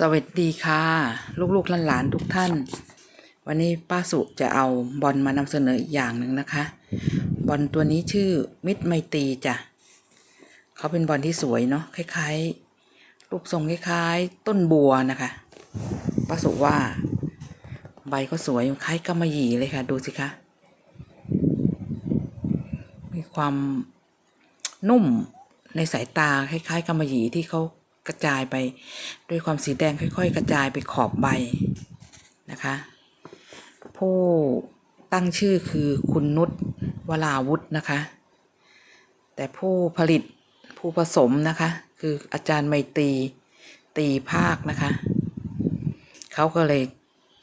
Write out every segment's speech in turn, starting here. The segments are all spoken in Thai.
สวัสดีค่ะ ลูกๆหลานๆทุกท่าน วันนี้ป้าสุจะเอาบอลมานำเสนออีกอย่างหนึ่งนะคะ บอลตัวนี้ชื่อมิตรไมตรีจ้ะเขาเป็นบอลที่สวยเนาะคล้ายๆ รูปทรงคล้ายๆ ต้นบัวนะคะป้าสุว่า ใบก็สวยคล้ายกำมะหยี่เลยค่ะ ดูสิคะมีความนุ่มในสายตาคล้ายๆกำมะหยี่ที่เขา กระจายไป ด้วยความสีแดงค่อย ๆ กระจายไปขอบใบนะคะ ผู้ตั้งชื่อคือคุณนุชวราวุธนะคะ แต่ผู้ผลิตผู้ผสมนะคะ คืออาจารย์ไมตรีตีภาคนะคะ เขาก็เลย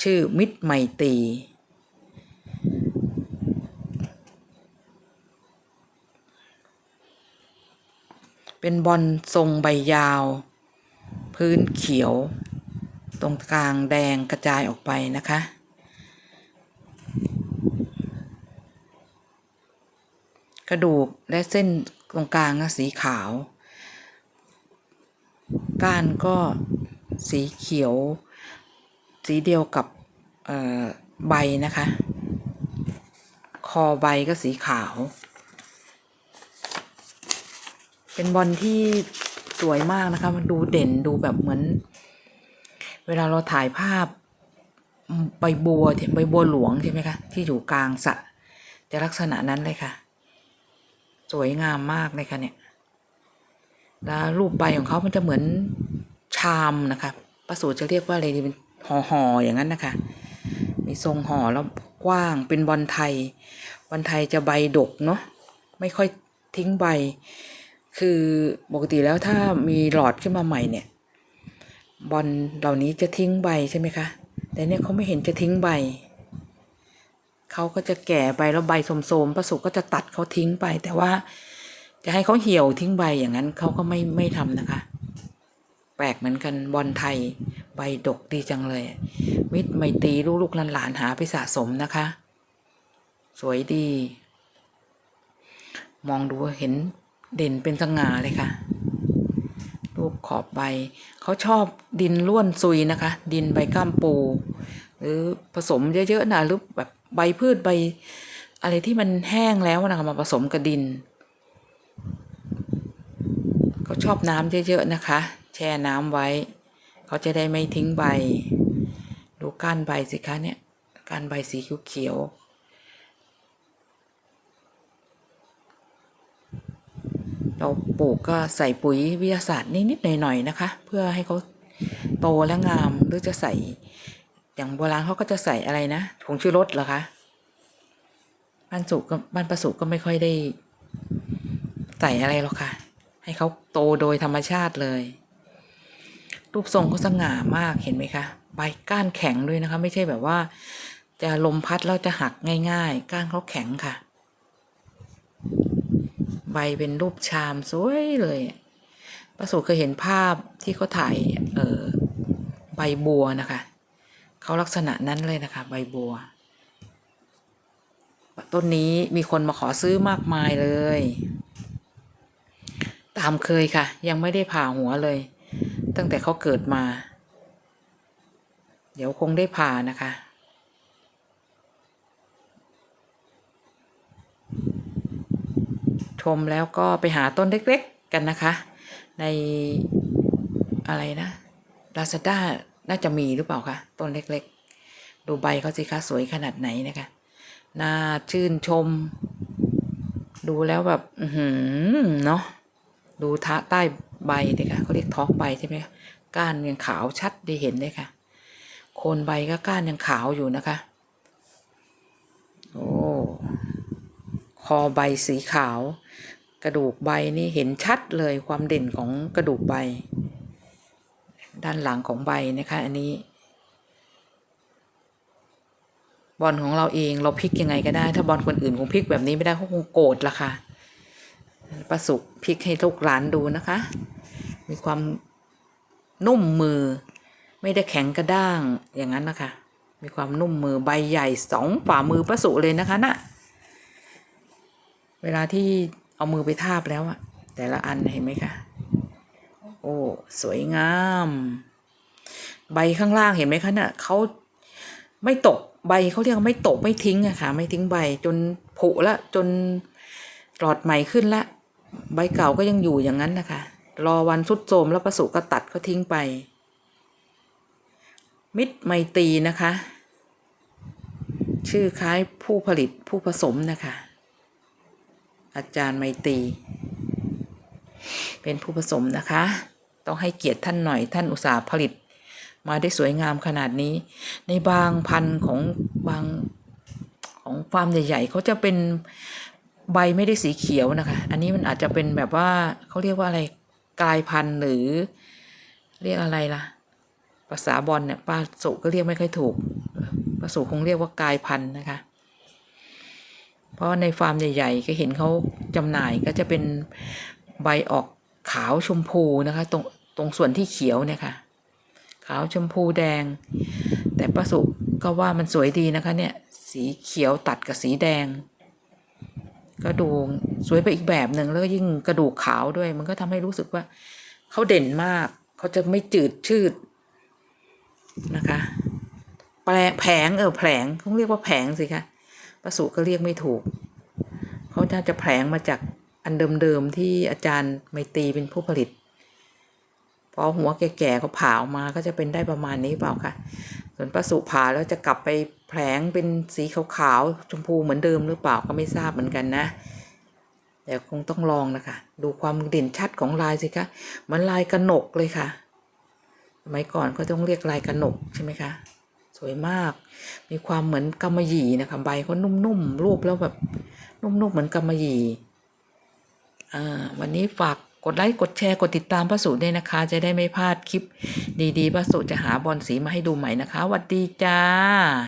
ชื่อมิตรไมตรีเป็นบอลทรงใบยาว พื้นเขียว ตรงกลางแดงกระจายออกไปนะคะ กระดูกและเส้นตรงกลางสีขาว ก้านก็สีเขียว สีเดียวกับใบนะคะ คอใบก็สีขาว เป็นบอลที่ สวยมากนะคะ มันดูเด่นดูแบบเหมือน เวลาเราถ่ายภาพใบบัวใบบัวหลวงใช่ไหมคะ ที่อยู่กลางสระจะลักษณะนั้นเลยค่ะ สวยงามมากเลยค่ะเนี่ยแล้วรูปใบของเขามันจะเหมือนชามนะคะป้าสูจะเรียกว่าอะไรดีเป็นห่อห่อๆอย่างนั้นนะคะ มีทรงห่อแล้วกว้างเป็นบอลไทยบอลไทยจะใบดกเนาะไม่ค่อยทิ้งใบ คือปกติแล้วถ้ามีหลอดขึ้นมาใหม่เนี่ย บอลเหล่านี้จะทิ้งใบใช่ไหมคะ แต่เนี่ยเขาไม่เห็นจะทิ้งใบ เขาก็จะแก่ไปแล้วใบโสมๆประสุก็จะตัดเขาทิ้งไป แต่ว่าจะให้เขาเหี่ยวทิ้งใบอย่างนั้นเขาก็ไม่ไม่ทำนะคะ แปลกเหมือนกันบอลไทยใบดกดีจังเลย มิตรไมตรีลูกๆหลานๆหาไปสะสมนะคะ สวยดี มองดูเห็น เด่นเป็นสง่าเลยค่ะ รูปขอบใบ เขาชอบดินร่วนซุยนะคะ ดินใบก้ามปู หรือผสมเยอะๆนะหรือแบบใบพืชใบ อะไรที่มันแห้งแล้วนะคะมาผสมกับดิน เขาชอบน้ำเยอะๆนะคะ แช่น้ำไว้ เขาจะได้ไม่ทิ้งใบ ดูก้านใบสิคะเนี่ยก้านใบสีเขียวๆ เราปลูกก็ใส่ปุ๋ยวิทยาศาสตร์นิดๆหน่อยๆนะคะ เพื่อให้เขาโตและงามหรือจะใส่ อย่างโบราณเขาก็จะใส่อะไรนะผงชูรสเหรอคะบ้านสุกบ้านประสุก็ไม่ค่อยได้ ใส่อะไรหรอกค่ะ ให้เขาโตโดยธรรมชาติเลย รูปทรงเขาสง่ามากเห็นไหมคะใบก้านแข็งด้วยนะคะ ไม่ใช่แบบว่า จะลมพัดแล้วจะหักง่าย ๆ ก้านเขาแข็งค่ะ ใบเป็นรูปชามสวยเลยป้าสุเคยเห็นภาพที่เขาถ่ายเออใบบัวนะคะเขาลักษณะนั้นเลยนะคะ ใบบัว ต้นนี้มีคนมาขอซื้อมากมายเลย ตามเคยค่ะ ยังไม่ได้ผ่าหัวเลย ตั้งแต่เขาเกิดมา เดี๋ยวคงได้ผ่านะคะ ชมแล้วก็ไปหาต้นเล็กๆกันนะคะ ในอะไรนะ Lazada น่าจะมีหรือเปล่าคะต้นเล็กๆ ดูใบเขาสิคะสวยขนาดไหนนะคะน่าชื่นชม ดูแล้วแบบอือหือเนาะดูทะใต้ใบเลยค่ะเขาเรียกท้องใบใช่ไหมก้านยังขาวชัดได้เห็นเลยค่ะ โคนใบก็ก้านยังขาวอยู่นะคะ โอ้ คอใบสีขาว กระดูกใบนี่เห็นชัดเลยความเด่นของกระดูกใบ ด้านหลังของใบนะคะอันนี้ บอลของเราเองเราพลิกยังไงก็ได้ ถ้าบอลคนอื่นคงพลิกแบบนี้ไม่ได้เขาคงโกรธละค่ะประสุกพลิกให้ลูกหลานดูนะคะ มีความนุ่มมือ ไม่ได้แข็งกระด้างอย่างนั้นนะคะ มีความนุ่มมือใบใหญ่สองฝ่ามือประสุเลยนะคะน่ะ เวลาที่เอามือไปทาบแล้วอะแต่ละอันเห็นไหมคะโอ้สวยงาม ใบข้างล่างเห็นไหมคะเนี่ยเขาไม่ตกใบเขาเรียกว่าไม่ตกไม่ทิ้งอะค่ะ ไม่ทิ้งใบจนผุละจนหลอดใหม่ขึ้นละ ใบเก่าก็ยังอยู่อย่างนั้นนะคะ รอวันสุดโทมแล้วประสุก็ตัดเขาทิ้งไป มิตรไมตรีนะคะ ชื่อคล้ายผู้ผลิตผู้ผสมนะคะ อาจารย์ไมตรีเป็นผู้ผสมนะคะ ต้องให้เกียรติท่านหน่อยท่านอุตสาห์ผลิต มาได้สวยงามขนาดนี้ ในบางพันธุ์ของบางของฟาร์มใหญ่ๆเขาจะเป็นใบไม่ได้สีเขียวนะคะ อันนี้มันอาจจะเป็นแบบว่าเขาเรียกว่าอะไรกลายพันธุ์หรือ เรียกอะไรล่ะ ภาษาบอลเนี่ยป้าสุก็เรียกไม่ค่อยถูกป้าสุคงเรียกว่ากลายพันธุ์นะคะ เพราะในฟาร์มใหญ่ ๆ ก็เห็นเขาจำหน่ายก็จะเป็นใบออกขาวชมพูนะคะ ตรงตรงส่วนที่เขียวเนี่ยค่ะ ขาวชมพูแดง แต่ป้าสุก็ว่ามันสวยดีนะคะเนี่ย สีเขียวตัดกับสีแดงก็ดูสวยไปอีกแบบหนึ่งแล้วก็ยิ่งกระดูกขาวด้วย มันก็ทำให้รู้สึกว่าเขาเด่นมาก เขาจะไม่จืดชืดนะคะแปลงเออแผลงเขาเรียกว่าแผงสิคะ ป้าสุก็เรียกไม่ถูก เขาน่าจะแผงมาจากอันเดิมๆที่อาจารย์ไมตีเป็นผู้ผลิต พอหัวแก่ๆเขาผ่าออกมาก็จะเป็นได้ประมาณนี้เปล่าคะส่วนป้าสุผ่าแล้วจะกลับไปแผลงเป็นสีขาวๆชมพูเหมือนเดิมหรือเปล่าก็ไม่ทราบเหมือนกันนะแต่คงต้องลองนะคะ ดูความเด่นชัดของลายสิคะเหมันลายกระหนกเลยค่ะ สมัยก่อนก็ต้องเรียกลายกระหนกใช่ไหมคะ วยมาก มีความเหมือนกำมะหยี่นะคะใบเขานุ่มๆรูปแล้วแบบนุ่มๆเหมือนกำมะหยี่อ่าวันนี้ฝากกดไลค์กดแชร์กดติดตามพระสุด้วยนะคะ จะได้ไม่พลาดคลิปดีๆพระสุจะหาบอลสีมาให้ดูใหม่นะคะสวัสดีจ้า